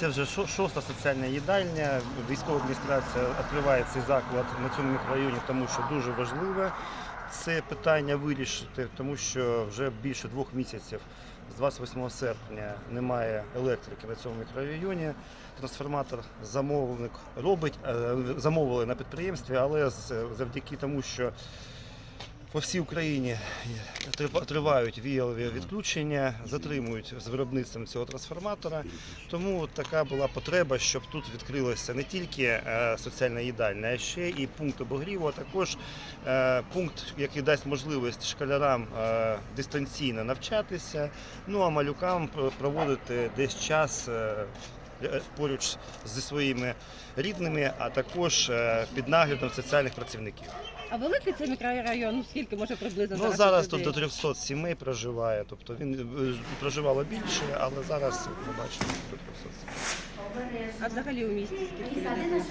Це вже шо- шоста соціальна їдальня. Військова адміністрація відкриває цей заклад на цьому мікрорайоні, тому що дуже важливе це питання вирішити, тому що вже більше двох місяців з 28 серпня немає електрики на цьому мікрорайоні. Трансформатор замовник робить, е, замовили на підприємстві, але завдяки тому, що по всій Україні тривають віялові відключення, затримують з виробництвом цього трансформатора. Тому така була потреба, щоб тут відкрилася не тільки е, соціальна їдальня, а ще і пункт обогріву, а також е, пункт, який дасть можливість школярам е, дистанційно навчатися, ну а малюкам пр- проводити десь час. Е, Поруч зі своїми рідними, а також е, під наглядом соціальних працівників. А великий цей мікрорайон, ну скільки може приблизно Ну зараз зараз тут до 300 сімей проживає, тобто він е, проживало більше, але зараз ми бачимо до 300 сімей. А взагалі у місті скільки людей?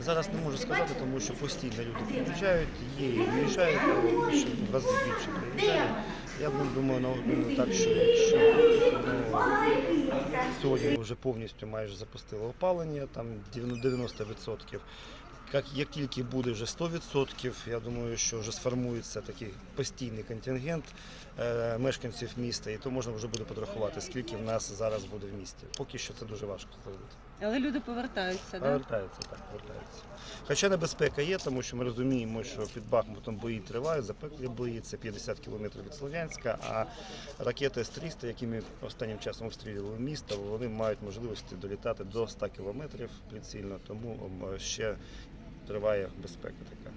Зараз не можу сказати, тому що постійно люди приїжджають, є і виїжджають, але більше в рази більше приїжджають. Я думаю, ну, так, що якщо ну, сьогодні вже повністю майже запустили опалення, там 90%. Як, як тільки буде вже 100%, я думаю, що вже сформується такий постійний контингент е, мешканців міста, і то можна вже буде подрахувати, скільки в нас зараз буде в місті. Поки що це дуже важко зробити. Але люди повертаються, так? Повертаються, так, повертаються. Хоча небезпека є, тому що ми розуміємо, що під Бахмутом бої тривають, запеклі бої, це 50 кілометрів від Слов'янська, а ракети С-300, якими останнім часом обстрілювали місто, вони мають можливості долітати до 100 кілометрів прицільно, тому ще триває безпека така.